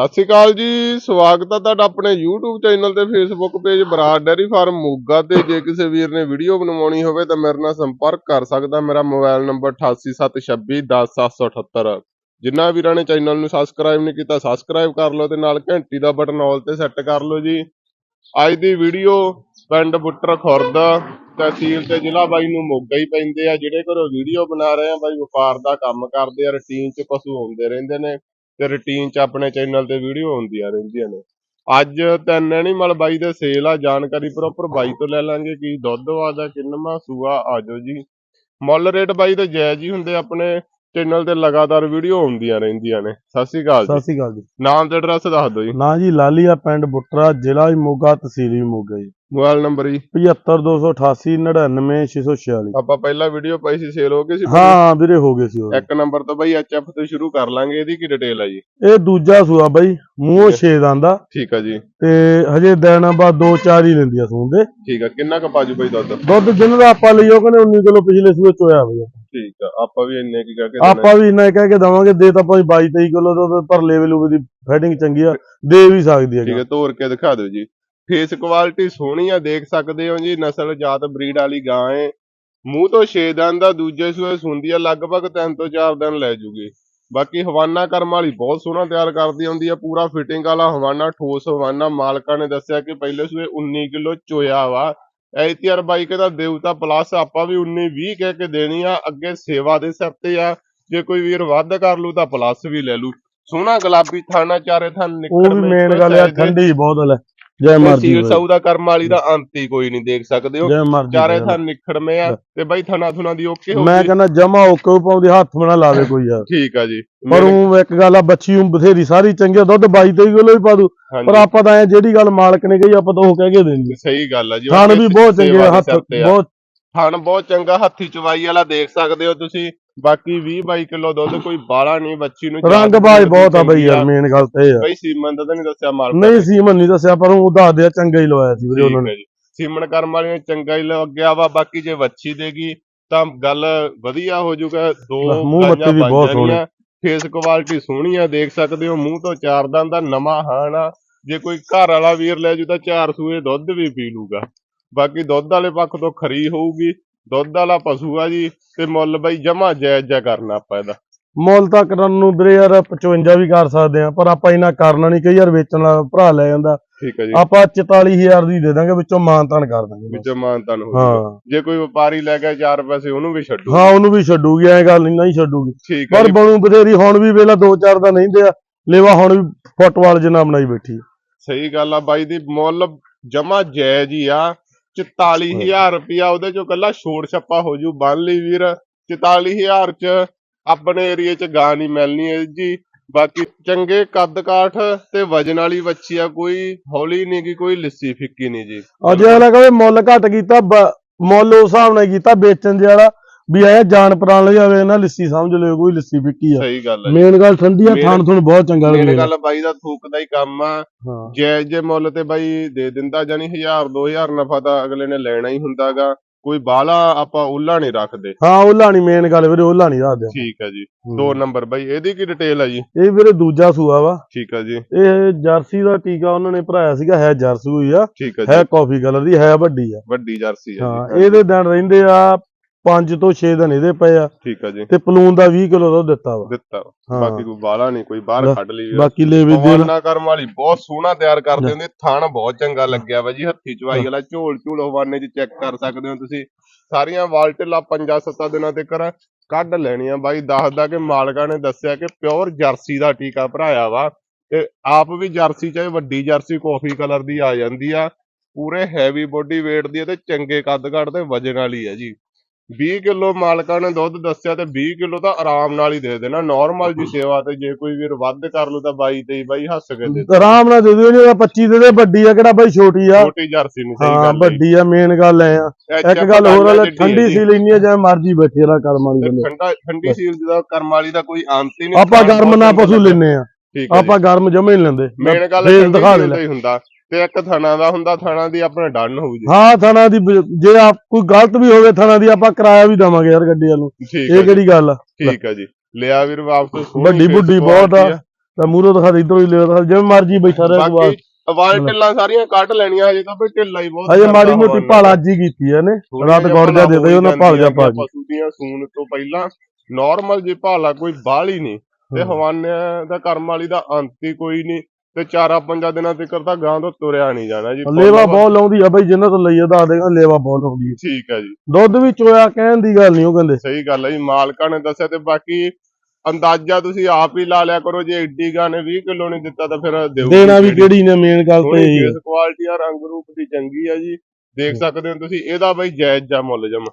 ਸਤਿ ਸ਼੍ਰੀ ਅਕਾਲ ਜੀ, ਸਵਾਗਤ ਹੈ ਤੁਹਾਡਾ ਆਪਣੇ YouTube ਚੈਨਲ ਤੇ Facebook page Brar dairy farm Moga ਤੇ। ਜੇ ਕਿਸੇ ਵੀਰ ਨੇ ਵੀਡੀਓ ਬਣਵਾਉਣੀ ਹੋਵੇ ਤਾਂ ਮੇਰੇ ਨਾਲ ਸੰਪਰਕ ਕਰ ਸਕਦਾ। ਮੇਰਾ ਮੋਬਾਈਲ ਨੰਬਰ 8876210778 ਜਿੰਨਾ ਵੀਰਾਂ ਨੇ ਚੈਨਲ ਨੂੰ ਸਬਸਕ੍ਰਾਈਬ ਨਹੀਂ ਕੀਤਾ ਸਬਸਕ੍ਰਾਈਬ ਕਰ ਲਓ ਤੇ ਨਾਲ ਘੰਟੀ ਦਾ ਬਟਨ ਆਲ ਤੇ ਸੈੱਟ ਕਰ ਲਓ ਜੀ। ਅੱਜ ਦੀ ਵੀਡੀਓ ਪਿੰਡ ਬੁੱਟਰ ਖੁਰਦ, ਤਹਿਸੀਲ ਤੇ ਜ਼ਿਲ੍ਹਾ ਬਾਈ ਨੂੰ ਮੋਗਾ ਹੀ ਪੈਂਦੇ ਆ। ਜਿਹੜੇ ਘਰੋਂ ਵੀਡੀਓ ਬਣਾ ਰਹੇ ਆ, ਬਾਈ ਵਪਾਰ ਦਾ ਕੰਮ ਕਰਦੇ ਆ ਰੂਟੀਨ 'ਚ ਪਸ਼ੂ ਹੁੰਦੇ ਰਹਿੰਦੇ ਨੇ। ਤੇ ਰੁਟੀਨ 'ਚ ਆਪਣੇ ਚੈਨਲ ਤੇ ਵੀਡੀਓ ਆਉਂਦੀਆਂ ਰਹਿੰਦੀਆਂ ਨੇ। ਅੱਜ ਤਿੰਨ ਐਨੀਮਲ ਬਾਈ ਦੇ ਸੇਲ ਆ ਜਾਣਕਾਰੀ ਪ੍ਰੋਪਰ ਬਾਈ ਤੋਂ ਲੈ ਲਾਂਗੇ ਕੀ ਦੁੱਧ ਵਾਦਾ ਕਿੰਨਵਾਂ ਸੂਆ ਆਜੋ ਜੀ। ਮੁੱਲ ਰੇਟ ਬਾਈ ਤੇ ਜਾਇਜ਼ ਹੀ ਹੁੰਦੇ ਆਪਣੇ ਚੈਨਲ ਤੇ ਲਗਾਤਾਰ ਵੀਡੀਓ ਆਉਂਦੀਆਂ ਰਹਿੰਦੀਆਂ ਨੇ। ਸਤਿ ਸ਼੍ਰੀ ਅਕਾਲ ਜੀ। ਸਤਿ ਸ਼੍ਰੀ ਅਕਾਲ ਜੀ। ਨਾਮ ਤੇ ਐਡਰੈਸ ਦੱਸ ਦਿਓ ਜੀ। ਨਾਂ ਜੀ ਲਾਲੀਆ ਪਿੰਡ ਬੁੱਟਰਾ ਜ਼ਿਲ੍ਹਾ ਮੋਗਾ ਤਹਿਸੀਲ ਮੋਗਾ ਜੀ। ਮੋਬਾਈਲ ਨੰਬਰ ਜੀ। 75288 99646 ਆਪਾਂ ਪਹਿਲਾਂ ਵੀਡੀਓ ਪਾਈ ਸੀ ਸੇਲ ਹੋ ਗਈ ਸੀ ਹਾਂ ਵੀਰੇ ਹੋ ਗਏ ਸੀ ਉਹ ਇੱਕ ਨੰਬਰ ਤੋਂ ਬਾਈ ਐਚਐਫ ਤੋਂ ਸ਼ੁਰੂ ਕਰ ਲਾਂਗੇ ਇਹਦੀ ਕੀ ਡਿਟੇਲ ਆ ਜੀ? ਇਹ ਦੂਜਾ ਸੂਆ ਬਾਈ ਮੂੰਹੋਂ ਠੀਕ ਛੇ ਦੰਦਾ ਠੀਕ ਆ ਜੀ। ਤੇ ਹਜੇ ਦਿਨ ਬਾਅਦ ਦੋ ਚਾਰ ਹੀ ਲੈਂਦੀ ਆ ਸੂਣ ਦੇ। ਠੀਕ ਆ ਕਿੰਨਾ ਕੁ ਪਾਜੂ ਬਾਈ ਦੁੱਧ? ਦੁੱਧ ਜਿਹਨਾਂ ਦਾ ਆਪਾਂ ਲਈ ਉਹ ਕਹਿੰਦੇ 19 ਕਿਲੋ ਪਿਛਲੇ ਸੂਏ ਚੋਇਆ ਬਈ। ਠੀਕ ਆ ਆਪਾਂ ਵੀ ਇੰਨੇ ਕੀ ਕਹਿ ਕੇ ਦੇਣਾ। ਆਪਾਂ ਵੀ ਇੰਨਾ ਕਹਿ ਕੇ ਦਵਾਂਗੇ ਦੇ ਤਾਂ ਭਾਈ 22 23 ਕਿਲੋ ਦੁੱਧ ਪਰ ਲੈਵਲ ਉਹ ਦੀ ਫੈਟਿੰਗ ਚੰਗੀ ਆ ਦੇ ਵੀ ਸਕਦੀ ਠੀਕ ਹੈ ਹੈ ਤੋੜ ਕੇ ਦਿਖਾ ਦਿਓ ਜੀ। ਫੇਸ ਕੁਆਲਿਟੀ ਸੋਹਣੀ ਆ ਦੇਖ ਸਕਦੇ ਹੋ ਜੀ ਨਸਲ ਜਾਤ ਬਰੀਡ ਵਾਲੀ ਗਾਂ ਏ। ਮੂੰਹ ਤੋਂ 6 ਦਿਨ ਦਾ ਦੂਜੇ ਸੂਏ ਸੁੰਦੀ ਆ ਲਗਭਗ 3 ਤੋਂ 4 ਦਿਨ ਲੈ ਜੂਗੀ। ਬਾਕੀ ਹਵਾਨਾ ਕਰਮ ਵਾਲੀ ਬਹੁਤ ਸੋਹਣਾ ਤਿਆਰ ਕਰਦੀ ਹੁੰਦੀ ਆ ਪੂਰਾ ਫਿਟਿੰਗ ਵਾਲਾ ਹਵਾਨਾ ਠੋਸ ਹਵਾਨਾ। ਮਾਲਕਾਂ ਨੇ ਦੱਸਿਆ ਕਿ ਪਹਿਲੇ ਸੂਏ 19 ਕਿਲੋ ਚੋਇਆ ਵਾ। ਐਤੀਆਰ ਬਾਈਕ ਦਾ ਦੇਵਤਾ ਪਲੱਸ ਆਪਾਂ ਵੀ 19 20 ਕਹਿ ਕੇ ਦੇਣੀ ਆ ਅੱਗੇ ਸੇਵਾ ਦੇ ਸਿਰ ਤੇ ਆ। ਜੇ ਕੋਈ ਵੀਰ ਵੱਧ ਕਰ ਲੂ ਤਾਂ ਪਲੱਸ ਵੀ ਲੈ ਲੂ। ਸੋਹਣਾ ਗੁਲਾਬੀ ਥਾਣਾ ਚਾਰੇ ਥਾਂ ਨਿਕਲ ਉਹ ਵੀ ਮੇਨ ਗੱਲ ਆ ਠੰਡੀ ਬਹੁਤ ਲੈ। ਜੈ ਮਰਜ਼ੀ ਸੀਲ ਸਾਊ ਦਾ ਕਰਮ ਵਾਲੀ ਦਾ ਅੰਤ ਹੀ ਕੋਈ ਨਹੀਂ ਦੇਖ ਸਕਦੇ ਹੋ ਜੈ ਮਰਜ਼ੀ ਚਾਰੇ ਥਾਂ ਨਿਖੜਵੇਂ ਆ ਤੇ ਬਾਈ ਥਣਾ ਥੁਣਾ ਦੀ ਓਕੇ ਹੋ ਮੈਂ ਕਹਿੰਦਾ ਜਮਾ ਓਕੇ ਪਾਉਂਦੇ ਹੱਥ ਬਣਾ ਲਾਵੇ ਕੋਈ ਯਾਰ। ਠੀਕ ਆ ਜੀ। ਪਰ ਉਹ ਇੱਕ ਗੱਲ ਆ ਬੱਚੀ ਨੂੰ ਬਥੇਰੀ ਸਾਰੀ ਚੰਗੀ ਦੁੱਧ 22 23 ਕਿਲੋ ਹੀ ਪਾ ਦੂ। ਪਰ ਆਪਾਂ ਤਾਂ ਐ ਜਿਹੜੀ ਗੱਲ ਮਾਲਕ ਨੇ ਕਹੀ ਆਪਾਂ ਤਾਂ ਉਹ ਕਹਿ ਕੇ ਦੇਣੀ ਸਹੀ ਗੱਲ ਆ ਜੀ ਥਣ ਵੀ ਬਹੁਤ ਚੰਗੇ ਹੱਥ ਬਹੁਤ ਥਣ ਬਹੁਤ ਚੰਗਾ ਹੱਥੀ ਚਵਾਈ ਵਾਲਾ ਦੇਖ ਸਕਦੇ ਹੋ ਤੁਸੀਂ। ਬਾਕੀ 20 22 ਕਿਲੋ ਦੁੱਧ ਕੋਈ ਬਾਲਾ ਨਹੀਂ ਬੱਚੀ ਨੂੰ ਰੰਗ ਬਾਜ ਬਹੁਤ ਆ ਬਈ ਯਾਰ ਮੇਨ ਗੱਲ ਤੇ ਆ। ਬਈ ਸੀਮਨ ਦਾ ਤਾਂ ਨਹੀਂ ਦੱਸਿਆ ਮਾਲ ਨਹੀਂ ਸੀਮਨ ਨਹੀਂ ਦੱਸਿਆ ਪਰ ਉਹ ਦੱਸ ਦਿਆ ਚੰਗਾ ਹੀ ਲਵਾਇਆ ਸੀ ਵੀਰੇ ਉਹਨਾਂ ਨੇ। ਸੀਮਨ ਕਰਮ ਵਾਲੀ ਨੇ ਚੰਗਾ ਹੀ ਲੱਗਿਆ ਵਾ ਬਾਕੀ ਜੇ ਵੱਛੀ ਦੇਗੀ ਤਾਂ ਗੱਲ ਵਧੀਆ ਹੋ ਜਾਊਗਾ। ਦੋ ਮੂੰਹ ਮੱਥੇ ਵੀ ਬਹੁਤ ਸੋਹਣੇ। ਫੇਸ ਕੁਆਲਿਟੀ ਸੋਹਣੀ ਆ ਦੇਖ ਸਕਦੇ ਹੋ ਮੂੰਹ ਤੋਂ ਚਾਰ ਦੰਦ ਦਾ ਨਵਾਂ ਹਾਣ ਆ। ਜੇ ਕੋਈ ਘਰ ਵਾਲਾ ਵੀਰ ਲੈ ਜੂ ਤਾਂ ਚਾਰ ਸੂਏ ਦੁੱਧ ਵੀ ਪੀ ਲੂਗਾ। ਬਾਕੀ ਦੁੱਧ ਵਾਲੇ ਪੱਖ ਤੋਂ ਖਰੀ ਹੋਊਗੀ। ਦੁੱਧ ਵਾਲਾ ਪਸ਼ੂ ਆ ਜੀ ਤੇ ਮੁੱਲ ਬਈ ਜਮਾ ਜਾਇਜ਼ ਜਿਹਾ ਕਰਨਾ ਆਪਾਂ ਇਹਦਾ। ਮੁੱਲ ਤਾਂ ਕਰਨ ਨੂੰ ਵੀਰੇ ਯਾਰ 55 ਵੀ ਕਰ ਸਕਦੇ ਆ ਪਰ ਆਪਾਂ ਇਹਨਾਂ ਕਰਨਾ ਨਹੀਂ ਕਈ ਯਾਰ ਵੇਚਣ ਵਾਲਾ ਭਰਾ ਲੈ ਜਾਂਦਾ। ਠੀਕ ਹੈ ਜੀ। ਆਪਾਂ 44000 ਦੀ ਦੇ ਦਾਂਗੇ ਵਿੱਚੋਂ ਮਾਨਤਾਨ ਕਰ ਦਾਂਗੇ। ਵਿੱਚੋਂ ਮਾਨਤਨ ਹੋ ਜਾਊਗਾ। ਹਾਂ ਜੇ ਕੋਈ ਵਪਾਰੀ ਲੈ ਗਿਆ ਚਾਰ ਪੈਸੇ ਉਹਨੂੰ ਵੀ ਛੱਡੂ। ਹਾਂ ਉਹਨੂੰ ਵੀ ਛੱਡੂਗੀ ਐ ਗੱਲ ਨਹੀਂ ਨਹੀਂ ਛੱਡੂਗੀ। ਪਰ ਜੀ। ਬਣੂ ਬਥੇਰੀ ਹੁਣ ਵੀ ਵੇਲਾ 2-4 ਦਾ ਨਹੀਂ ਦਿਆ ਲੇਵਾ ਹੁਣ ਵੀ ਫੁੱਟਵਾਲ ਜਿੰਨਾ ਬਣਾਈ ਬੈਠੀ। ਸਹੀ ਗੱਲ ਆ ਬਾਈ ਦੀ ਮੁੱਲ ਜਮਾ ਜਾਇਜ਼ ਹੀ ਆ। 44000 ਰੁਪਿਆ ਉਹਦੇ ਚੋਂ ਕੱਲਾ ਛੋੜ ਛੱਪਾ ਹੋ ਜੂ, ਬੰਨ ਲਈ ਵੀਰ। 44000 ਚ ਆਪਣੇ ਏਰੀਏ ਚ ਗਾਂ ਨਹੀਂ ਮਿਲਣੀ ਹੈ ਜੀ। ਬਾਕੀ ਚੰਗੇ ਕੱਦ ਕਾਠ ਤੇ ਵਜਨ ਵਾਲੀ ਵੱਛੀ ਆ, ਕੋਈ ਹੌਲੀ ਨਹੀਂ ਕਿ ਕੋਈ ਲਿੱਸੀ ਫਿੱਕੀ ਨਹੀਂ ਜੀ। ਅੱਜ ਅਗਲਾ ਕਹੇ ਮੁੱਲ ਘੱਟ ਕੀਤਾ ਮੁੱਲ ਉਸ ਹਿਸਾਬ ਨਾਲ ਕੀਤਾ, ਵੇਚਣ ਦੇ ਵਾਲਾ। ਵੀ ਐ ਜਾਨ ਪ੍ਰਾਣ ਲਈ ਆਵੇ ਨਾ ਲਿੱਸੀ ਸਮਝ ਲਿਓ ਕੋਈ ਲਿੱਸੀ ਵਿਕੀ ਆ। ਸਹੀ ਗੱਲ ਹੈ ਮੇਨ ਗੱਲ ਠੰਡੀ ਆ ਮੇਨ- ਥਾਣ ਥੁਣ ਬਹੁਤ ਚੰਗਾ ਮੇਨ ਲੱਗਦਾ ਗੱਲ ਬਾਈ ਦਾ ਥੂਕ ਦਾ ਹੀ ਕੰਮ ਆ। ਹਾਂ। ਜਾਇਜ਼ ਜੇ ਮੁੱਲ ਤੇ ਬਾਈ ਦੇ ਦਿੰਦਾ ਜਾਨੀ 1000 2000 ਨਫਾ ਤਾਂ ਅਗਲੇ ਨੇ ਲੈਣਾ ਹੀ ਹੁੰਦਾਗਾ। ਕੋਈ ਬਾਲਾ ਆਪਾਂ ਉੱਲਾ ਨਹੀਂ ਰੱਖਦੇ। ਹਾਂ ਉਹ ਲਾਣੀ ਮੇਨ ਗੱਲ ਵੀਰੇ ਉਹ ਲਾਣੀ ਦੱਸ ਦਿਆ ਠੀਕ ਹੈ ਜੀ। ਦੋ ਨੰਬਰ ਬਾਈ ਇਹਦੀ ਕੀ ਡਿਟੇਲ ਆ ਜੀ? ਇਹ ਵੀਰੇ ਦੂਜਾ ਸੂਆ ਵਾ। ਠੀਕ ਹੈ ਜੀ। ਇਹ ਜਰਸੀ ਦਾ ਟੀਕਾ ਉਹਨਾਂ ਨੇ ਭਰਾਇਆ ਸੀਗਾ ਹੈ ਜਰਸੀ ਹੋਈ ਆ। ਠੀਕ ਹੈ ਜੀ। ਹੈ ਕਾਫੀ ਕਲਰ ਦੀ ਹੈ ਵੱਡੀ ਆ। ਵੱਡੀ ਜਰਸੀ ਹੈ ਹਾਂ ਜੀ ਇਹਦੇ ਦਿਨ ਰਹਿੰਦੇ ਆ 5 ਤੋਂ 6 ਦਿਨ ਇਹਦੇ ਪਏ ਆ। ਠੀਕ ਹੈ ਜੀ। ਤੇ ਪਲੂਨ ਦਾ 20 ਕਿਲੋ ਦਾ ਦਿੱਤਾ ਵਾ। ਦਿੱਤਾ ਹਾਂ। ਬਾਕੀ ਕੋਈ ਬਾਲਾ ਨਹੀਂ ਕੋਈ ਬਾਹਰ ਕੱਢ ਲਈ ਬਾਕੀ ਲੈ ਵੀ ਦੇ ਹਵਾਨਾ ਕਰਮ ਵਾਲੀ ਬਹੁਤ ਸੋਹਣਾ ਤਿਆਰ ਕਰਦੇ ਹੁੰਦੇ ਥਣ ਬਹੁਤ ਚੰਗਾ ਲੱਗਿਆ ਵਾ ਜੀ ਹੱਥੀ ਚਵਾਈ ਵਾਲਾ ਝੋਲ ਝੂਲ ਹਵਾਨੇ 'ਚ ਚੈੱਕ ਕਰ ਸਕਦੇ ਹੋ ਤੁਸੀਂ। ਸਾਰੀਆਂ ਵਾਲਟਲਾ 5-7 ਦਿਨਾਂ ਤੇ ਕਰ ਕੱਢ ਲੈਣੀਆਂ। ਬਾਈ ਦੱਸਦਾ ਕਿ ਮਾਲਕਾਂ ਨੇ ਦੱਸਿਆ ਕਿ ਪਿਓਰ ਜਰਸੀ ਦਾ ਟੀਕਾ ਭਰਾਇਆ ਵਾ। ਤੇ ਆਪ ਵੀ ਜਰਸੀ ਚਾਹੇ ਵੱਡੀ ਜਰਸੀ ਕਾਫੀ ਕਲਰ ਦੀ ਆ ਜਾਂਦੀ ਆ। ਪੂਰੇ ਹੈਵੀ ਬੋਡੀ weight ਦੀ ਆ ਤੇ ਚੰਗੇ ਕੱਦ ਕੱਦ ਤੇ ਵਜਨ ਵਾਲੀ ਆ ਜੀ। 20 ਕਿਲੋ ਮਾਲਕਾਂ ਨੇ ਦੁੱਧ ਦੱਸਿਆ ਤੇ 20 ਕਿਲੋ ਤਾਂ ਆਰਾਮ ਨਾਲ ਹੀ ਦੇ ਦੇਣਾ। ਨਾਰਮਲ ਜੀ ਸੇਵਾ ਤੇ ਜੇ ਕੋਈ ਵੀਰ ਵੱਧ ਕਰ ਲੂ ਤਾਂ 22 23 ਬਾਈ ਹੱਸ ਕੇ ਦੇ ਦੇ ਆਰਾਮ ਨਾਲ ਦੇ ਦਿਓ ਜਿਹੜਾ 25 ਦੇ ਦੇ ਵੱਡੀ ਆ ਕਿਹੜਾ ਬਾਈ ਛੋਟੀ ਆ। ਛੋਟੀ ਜਰਸੀ ਨਹੀਂ ਸਹੀ ਹਾਂ ਗੱਲ ਵੱਡੀ ਆ ਮੇਨ ਗੱਲ ਐ ਆ। ਹੈ। ਇੱਕ ਗੱਲ ਹੋਰ ਵਾਲਾ ਜਿੱਡੀ ਠੰਡੀ ਹੈ ਜੀ। ਸੀ ਲੈਣੀ ਆ ਜਾਂ ਮਰਜ਼ੀ ਬੈਠੇ ਰਾ ਕਰਮ ਵਾਲੀ ਬੰਦੇ। ਠੰਡਾ ਠੰਡੀ ਸੀਲ ਦਾ ਕਰਮ ਵਾਲੀ ਦਾ ਕੋਈ ਅੰਤ ਹੀ ਨਹੀਂ। ਆਪਾਂ ਗਰਮ ਨਾ ਪਸ਼ੂ ਲੈਨੇ ਆ। ਹੈ ਆਪਾਂ ਗਰਮ ਜਮੇ ਨਹੀਂ ਲੈਂਦੇ। ਮੇਨ ਗੱਲ ਦਿਖਾ ਦੇ ਸੀਲ ਹੀ ਹੁੰਦਾ। ਤੇ ਇੱਕ ਥਣਾ ਦਾ ਹੁੰਦਾ ਥਣਾ ਦੀ ਆਪਣਾ ਡਨ ਹੋਊ ਜੀ। ਹਾਂ ਥਣਾ ਦੀ ਬ- ਜੇ ਆਪ ਕੋਈ ਗਲਤ ਵੀ ਹੋਵੇ ਥਣਾ ਦੀ ਆਪਾਂ ਕਿਰਾਇਆ ਵੀ ਦਵਾਂਗੇ ਯਾਰ ਗੱਡੀ ਵਾਲ। ਨੂੰ ਠੀਕ ਹੈ ਇਹ ਜੀ, ਕਿਹੜੀ ਗੱਲ ਆ? ਠੀਕ ਹੈ ਜੀ। ਲਿਆ ਵੀਰ ਵਾਪਸ ਸੋਹਣੀ ਵੱਡੀ face ਬੁੱਢੀ ਬਹੁਤ ਆ। quality ਤਾਂ ਮੂਰੋ ਦਿਖਾ ਦੇ ਇਧਰੋਂ ਹੀ ਲਿਓ ਦਿਖਾ ਦੇ, ਜਿਵੇਂ ਮਰਜ਼ੀ ਬੈਠਾ ਰਹੇ ਬਾਅਦ ਬਾਕੀ ਅਵਾਜ਼ ਢਿੱਲਾਂ ਸਾਰੀਆਂ ਕੱਢ ਲੈਣੀਆਂ ਹਜੇ ਤਾਂ ਬਈ ਢਿੱਲਾ ਹੀ ਬਹੁਤ ਹਜੇ ਮਾੜੀ ਮੋਟੀ ਹਵਾਨਾ। ਭਾਲ ਅੱਜ ਹੀ ਕੀਤੀ ਇਹਨੇ। ਥੋੜ੍ਹੀਆਂ ਰਾਤ ਜਿਹੀਆਂ ਗੌੜ ਜਾ ਦੇ ਦੇ ਉਹਨਾਂ ਭਾਲਾਂ ਜਾ ਹੋ ਪਾ ਜਾਂਦੀਆਂ ਪਸ਼ੂ ਦੀਆਂ ਸੂਣ ਤੋਂ ਪਹਿਲਾਂ। ਨਾਰਮਲ ਜੇ ਭਾਲਾ ਕੋਈ ਬਾਹਲੀ ਨਹੀਂ। ਤੇ ਹਮ। ਹਵਾਨਿਆਂ ਦਾ ਕਰਮ ਵਾਲੀ ਦਾ ਅੰਤ ਹੀ ਕੋਈ ਨਹੀਂ। ਤੇ ਚਾਰਾਂ ਪੰਜਾਂ ਦਿਨਾਂ ਤੱਕ ਤਾਂ ਗਾਂ ਤੋਂ ਤੁਰਿਆ ਨਹੀਂ ਜਾਣਾ ਜੀ। ਲੇਵਾ ਬਹੁਤ ਲਾਉਂਦੀ ਆ ਬਈ ਜਿੰਨਾਂ ਤੋਂ ਲਈਏ ਦੱਸ ਦੇਗਾ ਲੇਵਾ ਬਹੁਤ ਲਾਉਂਦੀ ਠੀਕ ਹੈ ਜੀ। ਦੁੱਧ ਵੀ ਚੋਇਆ ਕਹਿਣ ਦੀ ਗੱਲ ਨਹੀਂ ਉਹ ਕਹਿੰਦੇ। ਸਹੀ ਗੱਲ ਹੈ ਜੀ ਮਾਲਕਾਂ ਨੇ ਦੱਸਿਆ ਤੇ ਬਾਕੀ ਅੰਦਾਜ਼ਾ ਤੁਸੀਂ ਆਪ ਹੀ ਲਾ ਲਿਆ ਕਰੋ ਜੇ ਏਡੀ ਗਾਂ ਨੇ 20 ਕਿਲੋ ਨਹੀਂ ਦਿੱਤਾ ਤਾਂ ਫਿਰ ਦੇਣਾ ਵੀ ਕਿਹੜੀ। ਨੇ ਮੇਨ ਗੱਲ ਤੇ ਇਹੀ। ਇਸ ਕੁਆਲਿਟੀ ਆ ਰੰਗ ਰੂਪ ਦੀ ਚੰਗੀ ਆ ਜੀ। ਦੇਖ ਸਕਦੇ ਹੋ ਤੁਸੀਂ ਇਹਦਾ ਬਈ ਜਾਇਜ਼ ਜਾ ਮੁੱਲ ਜਮ।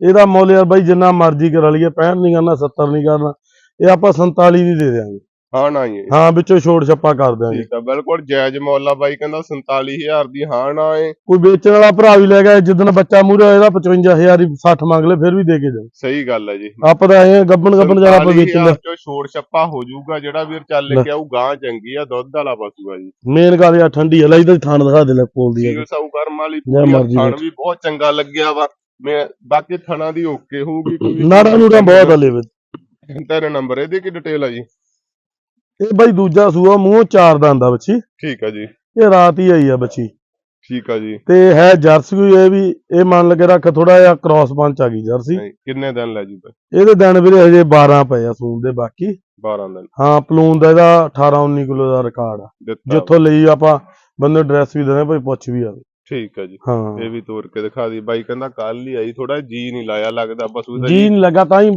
ਇਹਦਾ ਮੁੱਲ ਯਾਰ ਬਾਈ ਜਿੰਨਾ ਮਰਜ਼ੀ ਕਰਾ ਲਈਏ 65 ਨਹੀਂ ਕਰਨਾ 70 ਨਹੀਂ ਕਰਨਾ ਇਹ ਆਪਾਂ 47 ਦੀ ਦੇ ਦਿਆਂਗੇ। ਹਾਂ ਨਾ ਜੀ। ਹਾਂ ਵਿੱਚੋਂ ਛੋੜ ਛੱਪਾ ਕਰ ਦਿਆਂਗੇ। ਠੀਕ ਆ ਬਿਲਕੁਲ ਜਾਇਜ਼ ਮੁੱਲ ਬਾਈ ਕਹਿੰਦਾ 47000 ਦੀ ਹਾਂ ਨਾ ਏ। ਕੋਈ ਵੇਚਣ ਵਾਲਾ ਭਰਾ ਵੀ ਲੈ ਗਿਆ ਜਿੱਦਣ ਬੱਚਾ ਮੂਰੇ ਇਹਦਾ 55000 ਹੀ 60 ਮੰਗ ਲੈ ਫਿਰ ਵੀ ਦੇ ਕੇ ਜਾ ਸਹੀ ਗੱਲ ਹੈ ਜੀ। ਆਪਾਂ ਤਾਂ ਐ ਗੱਬਣ ਗੱਬਣ ਜਾਣਾ ਆਪਾਂ ਵੇਚਣ ਦਾ। 47,000 ਚੋਂ ਛੋੜ ਛੱਪਾ ਹੋ ਜਾਊਗਾ ਜਿਹੜਾ ਵੀਰ ਚੱਲ ਲੈ। ਕੇ ਆਊ ਗਾਂ ਚੰਗੀ ਆ ਦੁੱਧ ਵਾਲਾ ਪਸ਼ੂ ਆ ਜੀ। ਮੇਨ ਗੱਲ ਆ ਠੰਡੀ ਆ ਲੈ ਇਹਦਾ ਥਾਣ ਦਿਖਾ ਦੇ ਲੈ ਕੋਲ ਦੀ ਆ। ਸੀਲ ਸਾਊ ਕਰਮ ਵਾਲੀ ਜਾਂ ਪੂਰੀ ਆ, ਮਰਜ਼ੀ ਥਣ ਵਿੱਚ। ਵੀ ਬਹੁਤ ਚੰਗਾ ਲੱਗਿਆ ਵਾ। ਮੈਂ ਬਾਕੀ ਥਣਾ ਦੀ ਓਕੇ ਹੋਊਗੀ ਕੋਈ ਨਾੜਾ ਨੂੜਾ ਬਹੁਤ ਆ ਲੈ ਵਿੱਚ ਤੇਰੇ ਨੰਬਰ ਇਹਦੀ ਕੀ ਡਿਟੇਲ ਆ ਜੀ? ਇਹ ਬਾਈ ਦੂਜਾ ਸੂਆ ਮੂੰਹੋਂ ਚਾਰ ਦਾ ਆਂਦਾ ਬੱਚੀ। ਠੀਕ ਆ ਜੀ। ਇਹ ਰਾਤ ਹੀ ਆਈ ਆ ਬੱਚੀ। ਠੀਕ ਆ ਜੀ। ਤੇ ਹੈ ਜਰਸੀ ਵੀ ਇਹ ਵੀ ਇਹ ਮੰਨ ਲਗੇ ਰੱਖ ਥੋੜਾ ਜਿਹਾ ਕ੍ਰਾਸ ਪੰਚ ਆ ਗਈ ਜਰਸੀ। ਕਿੰਨੇ ਦਿਨ ਲੈ ਜੂ ਬਾਈ ਇਹਦੇ ਦਿਨ ਵੀਰੇ ਹਜੇ 12 ਪਏ ਆ ਸੂਣ ਦੇ ਬਾਕੀ। 12 ਦਿਨ। ਹਾਂ ਪਲੂਨ ਦਾ ਇਹਦਾ 18 19 ਕਿਲੋ ਦਾ ਰਿਕਾਰਡ ਆ। ਜਿੱਥੋਂ ਲਈ ਆਪਾਂ ਬੰਦੇ ਐਡਰੈਸ ਵੀ ਦੇਣਾ ਭਾਈ ਪੁੱਛ ਵੀ ਆਵੇ। ਠੀਕ ਆ ਜੀ। ਹਾਂ। ਇਹ ਵੀ ਤੋੜ ਕੇ ਦਿਖਾ ਦੀ। ਬਾਈ ਕਹਿੰਦਾ ਕੱਲ ਹੀ ਆਈ ਥੋੜਾ ਜੀ ਨਹੀਂ ਲਾਇਆ ਲੱਗਦਾ ਪਸ਼ੂ ਦਾ ਜੀ ਨਹੀਂ ਲੱਗਾ ਤਾਂ ਹੀ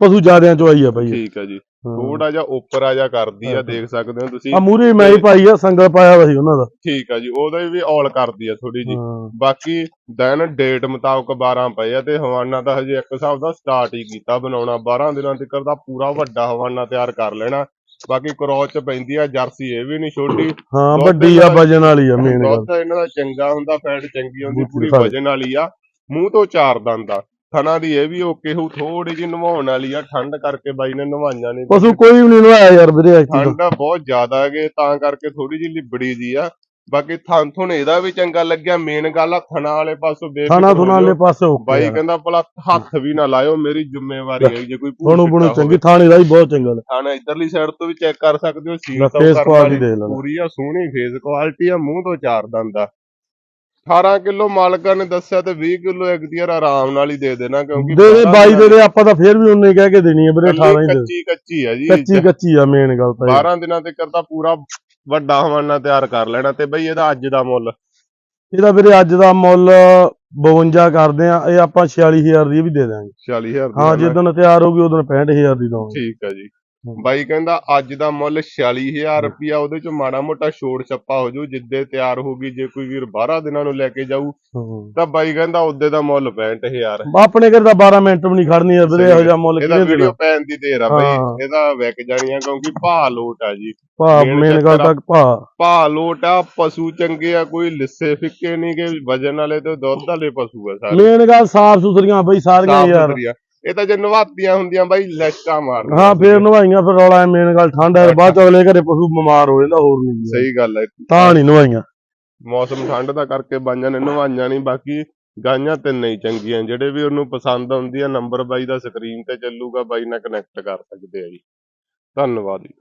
ਪਸ਼ੂ ਜ਼ਿਆਦਿਆਂ ਚੋਂ ਆਈ ਆ ਭਾਈ ਠੀਕ ਆ ਜੀ। ਥੋੜਾ ਜਿਹਾ ਉੱਪਰ ਆ ਜਾ ਕਰਦੀ ਆ। ਦੇਖ ਸਕਦੇ ਹੋ ਤੁਸੀਂ। ਆ ਮੂਰੇ ਮੈਂ ਹੀ ਪਾਈ ਆ ਸੰਗਲ ਪਾਇਆ ਸੀ ਉਹਨਾਂ ਦਾ। ਠੀਕ ਆ ਜੀ ਉਹਦਾ ਵੀ ਔਲ ਕਰਦੀ ਆ ਥੋੜੀ ਜੀ। ਬਾਕੀ ਦਿਨ ਡੇਟ ਮੁਤਾਬਕ 12 ਪਏ ਆ ਤੇ ਹਵਾਨਾ ਤਾਂ ਹਜੇ ਇੱਕ ਹਿਸਾਬ ਦਾ ਸਟਾਰਟ ਹੀ ਕੀਤਾ ਬਣਾਉਣਾ। 12 ਦਿਨਾਂ ਤੱਕ ਦਾ ਪੂਰਾ ਵੱਡਾ ਹਵਾਨਾ ਤਿਆਰ ਕਰ ਲੈਣਾ। ਬਾਕੀ ਕਰੋਚ ਪੈਂਦੀ ਆ ਜਰਸੀ ਇਹ ਵੀ ਨਹੀਂ ਛੋਟੀ। ਹਾਂ ਵੱਡੀ ਆ ਵਜਨ ਵਾਲੀ ਆ ਮੇਨ ਗੱਲ। ਦੁੱਧ ਇਹਨਾਂ ਦਾ ਚੰਗਾ ਹੁੰਦਾ ਫੈਟ ਚੰਗੀ ਹੁੰਦੀ ਪੂਰੀ। ਵਜਨ ਵਾਲੀ ਆ। ਮੂੰਹ ਤੋਂ ਚਾਰ ਦੰਦ ਆ। ਥਣਾ ਦੀ ਇਹ ਵੀ ਓਕੇ ਹੋ ਥੋੜੀ ਜਿਹੀ ਨਵਾਉਣ ਵਾਲੀ ਆ ਠੰਡ ਕਰਕੇ ਬਾਈ ਨੇ ਨਵਾਈਆਂ ਨਹੀਂ ਪਸ਼ੂ ਕੋਈ ਵੀ ਨਹੀਂ ਨਵਾਇਆ ਯਾਰ ਵੀਰੇ ਐਕਚੁਅਲੀ ਠੰਡ ਬਹੁਤ ਜ਼ਿਆਦਾ ਹੈਗੇ ਤਾਂ ਕਰਕੇ ਥੋੜੀ ਜਿਹੀ ਲਿਬੜੀ ਜੀ ਆ ਬਾਕੀ ਥਣ ਥੁਣ ਇਹਦਾ ਵੀ ਚੰਗਾ ਲੱਗਿਆ ਮੇਨ ਗੱਲ ਆ ਥਣਾ ਵਾਲੇ ਪਾਸੋਂ ਬੇਫਿਕਰ ਥੁਣਾ ਜਾਓ। ਵਾਲੇ ਪਾਸੇ ਬਾਈ। ਕਹਿੰਦਾ ਭਲਾ ਹੱਥ ਵੀ ਨਾ ਲਾਇਓ ਮੇਰੀ ਜ਼ਿੰਮੇਵਾਰੀ ਹੈ ਜੇ ਕੋਈ ਬਣੂ ਬਣੂ ਚੰਗੀ ਥਾਣੇ ਦਾ ਹੀ ਬਹੁਤ ਚੰਗਾ ਲੱਗਾ ਥਾਣਾ ਇਧਰਲੀ ਸਾਈਡ ਤੋਂ ਵੀ ਚੈੱਕ ਕਰ ਸਕਦੇ ਹੋ ਸੀਲ ਦੇਖ ਲੈਣਾ। ਪੂਰੀ ਆ ਸੋਹਣੀ ਫੇਸ ਕੁਆਲਿਟੀ ਆ ਮੂੰਹ ਤੋਂ ਚਾਰ ਦੰਦ ਆ 18 ਕਿਲੋ ਮਾਲਕਾਂ ਨੇ ਦੱਸਿਆ ਤੇ 20 ਕਿਲੋ ਯਾਰ ਆਰਾਮ ਨਾਲ ਹੀ ਦੇ ਦੇਣਾ ਕਿਉਂਕਿ ਦੇ ਦੇ ਬਾਈ ਦੇ ਦੇ ਆਪਾਂ ਤਾਂ ਫੇਰ ਵੀ ਉਹਨੇ ਕਹਿ ਕੇ ਦੇਣੀ ਆ ਵੀਰੇ 18 ਹੀ ਦੇ ਕੱਚੀ ਕੱਚੀ ਆ ਜੀ ਕੱਚੀ ਕੱਚੀ ਆ ਮੇਨ ਗੱਲ ਤਾਂ ਇਹ। 12 ਦਿਨਾਂ ਤਾਂ ਪੂਰਾ ਵੱਡਾ ਹਵਾਨਾ ਤਿਆਰ ਕਰ ਲੈਣਾ ਤੇ ਬਈ ਇਹਦਾ ਅੱਜ ਦਾ ਮੁੱਲ ਇਹਦਾ ਵੀਰੇ ਅੱਜ ਦਾ ਮੁੱਲ 52 ਕਰਦੇ ਆ ਇਹ ਆਪਾਂ 46000 ਦੀ ਵੀ ਦੇ ਦਾਂਗੇ 40000 ਦੀ ਹਾਂ ਆ ਨਾ। ਜਿੱਦਣ ਤਿਆਰ ਹੋਊਗੀ ਉਦੋਂ 65000 ਦੀ ਦਵਾਂਗੇ ਠੀਕ ਆ ਜੀ। ਬਾਈ ਕਹਿੰਦਾ ਅੱਜ ਦਾ ਮੁੱਲ 46000 ਰੁਪਿਆ ਉਹਦੇ ਚ ਮਾੜਾ ਮੋਟਾ ਛੋੜ ਛੱਪਾ ਹੋ ਜਾਊ ਜਿੱਦੇ ਤਿਆਰ ਹੋਊਗੀ ਜੇ ਕੋਈ ਵੀਰ 12 ਦਿਨਾਂ ਨੂੰ ਲੈ ਕੇ ਜਾਊ ਤਾਂ ਬਾਈ ਕਹਿੰਦਾ ਉਹਦੇ ਦਾ ਮੁੱਲ 65000 ਆਪਣੇ ਘਰ ਦਾ 12 ਮਿੰਟ ਵੀ ਨਹੀਂ ਖੜਨੀ ਯਾਰ ਵੀਰੇ ਇਹੋ ਜਿਹਾ ਮੁੱਲ ਇਹਦਾ ਕਿਹਨੇ ਵੀਡੀਓ ਦੇਣਾ? ਪੈਣ ਦੀ ਦੇਰ ਆ ਬਾਈ ਹਾਂ। ਇਹਦਾ ਵਿਕ ਜਾਣੀਆਂ ਕਿਉਂਕਿ ਭਾਅ ਲੋਟ ਆ ਜੀ। ਭਾ ਮੇਨ ਗੱਲ ਆ। ਤੱਕ ਭਾ ਭਾਅ ਲੋਟ ਆ ਪਸ਼ੂ ਚੰਗੇ ਆ ਕੋਈ ਲਿੱਸੇ ਫਿੱਕੇ ਨਹੀਂ ਕਿ ਵਜਨ ਵਾਲੇ ਤੇ ਦੁੱਧ ਵਾਲੇ ਪਸ਼ੂ ਆ ਸਾਰੇ। ਮੇਨ ਗੱਲ ਸਾਫ਼ ਸੁਥਰੀਆਂ ਬਈ ਸਾਰੀਆਂ ਸਾਫ਼ ਯਾਰ। ਸੁਥਰੀ ਆ। ਇਹ ਤਾਂ ਜੇ ਨਵਾਤੀਆਂ ਹੁੰਦੀਆਂ ਬਾਈ ਲੈਸ਼ਕਾਂ ਮਾਰਦੀਆਂ ਹਾਂ ਫੇਰ ਨਵਾਈਆਂ ਫਿਰ ਰੌਲਾ ਮੇਨ ਗੱਲ ਠੰਡ ਹੈ ਬਾਅਦ ਚ ਅਗਲੇ ਘਰੇ ਪਸ਼ੂ ਬਿਮਾਰ ਹੋ ਜਾਂਦਾ ਹੋਰ ਨਹੀਂ ਸਹੀ ਗੱਲ ਹੈ। ਤਾਂ ਨਹੀਂ ਨਵਾਈਆਂ। ਮੌਸਮ ਠੰਡ ਦਾ ਕਰਕੇ ਬਾਈਆਂ ਨੇ ਨਵਾਈਆਂ ਨਹੀਂ ਬਾਕੀ ਗਾਈਆਂ ਤਿੰਨ ਹੀ ਚੰਗੀਆਂ ਜਿਹੜੇ ਵੀ ਉਹਨੂੰ ਪਸੰਦ ਆਉਂਦੀ ਆ ਨੰਬਰ ਬਾਈ ਦਾ ਸਕਰੀਨ ਤੇ ਚੱਲੂਗਾ ਬਾਈ ਨਾਲ ਕਨੈਕਟ ਕਰ ਸਕਦੇ ਆ ਜੀ। ਧੰਨਵਾਦ ਜੀ।